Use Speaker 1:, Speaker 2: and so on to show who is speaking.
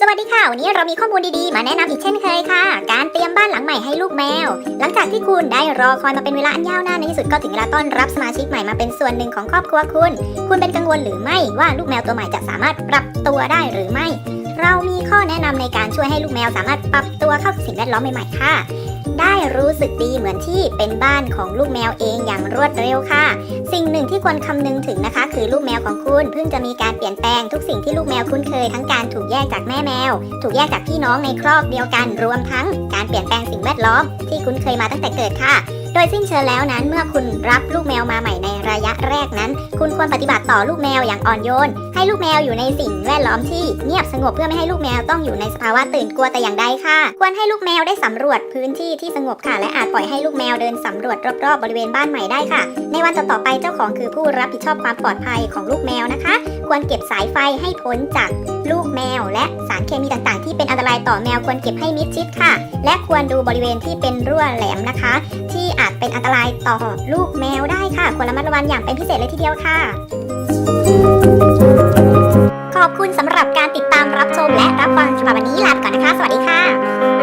Speaker 1: สวัสดีค่ะ วันนี้เรามีข้อมูลดีๆ มาแนะนำอีกเช่นเคยค่ะ การเตรียมบ้านหลังใหม่ให้ลูกแมว หลังจากที่คุณได้รอคอยมาเป็นเวลาอันยาวนานในที่สุดก็ถึงเวลาต้อนรับสมาชิกใหม่มาเป็นส่วนหนึ่งของครอบครัวคุณ คุณเป็นกังวลหรือไม่ว่าลูกแมวตัวใหม่จะสามารถปรับตัวได้หรือไม่ เรามีข้อแนะนำในการช่วยให้ลูกแมวสามารถปรับตัวเข้ากับสิ่งแวดล้อมใหม่ๆค่ะ ได้รู้สึกดีเหมือนที่เป็นบ้านของลูกแมวเองอย่างรวดเร็วค่ะ สิ่งหนึ่งที่ควรคำนึงถึงนะคะ คือลูกแมวของคุณเพิ่งจะมีการเปลี่ยนแปลงทุกสิ่งที่ลูกแมวคุ้นเคยทั้งการถูกแยกจากแม่แมว ถูกแยกจากพี่น้องในครอบเดียวกันรวมทั้งการเปลี่ยนแปลงสิ่งแวดล้อมที่คุ้นเคยมาตั้งแต่เกิดค่ะ โดยสิ้นเชิงแล้วนั้นเมื่อคุณรับลูกแมวมาใหม่ใน ระยะแรกนั้น คุณควรปฏิบัติต่อลูกแมวอย่างอ่อนโยน ให้ลูกแมวอยู่ในสิ่งแวดล้อมที่เงียบสงบเพื่อไม่ให้ลูกแมวต้องอยู่ในสภาวะตื่นกลัวแต่อย่างใดค่ะ ควรให้ลูกแมวได้สำรวจพื้นที่ที่สงบค่ะ และอาจปล่อยให้ลูกแมวเดินสำรวจรอบๆบริเวณบ้านใหม่ได้ค่ะ ในวันต่อๆไปเจ้าของคือผู้รับผิดชอบความปลอดภัยของลูกแมวนะคะ ควรเก็บสายไฟให้พ้นจากลูกแมว และสารเคมีต่างๆ ที่เป็นอันตรายต่อแมวควรเก็บให้มิดชิดค่ะ และควรดูบริเวณที่เป็นรั่วแหลมนะคะ ที่อาจเป็นอันตรายต่อลูกแมวได้ค่ะ ควรระมัดระวังอย่างเป็นพิเศษเลยทีเดียวค่ะ ขอบคุณสำหรับการติดตามรับชมและรับฟังฉบับวันนี้ลาไปก่อนนะคะ สวัสดีค่ะ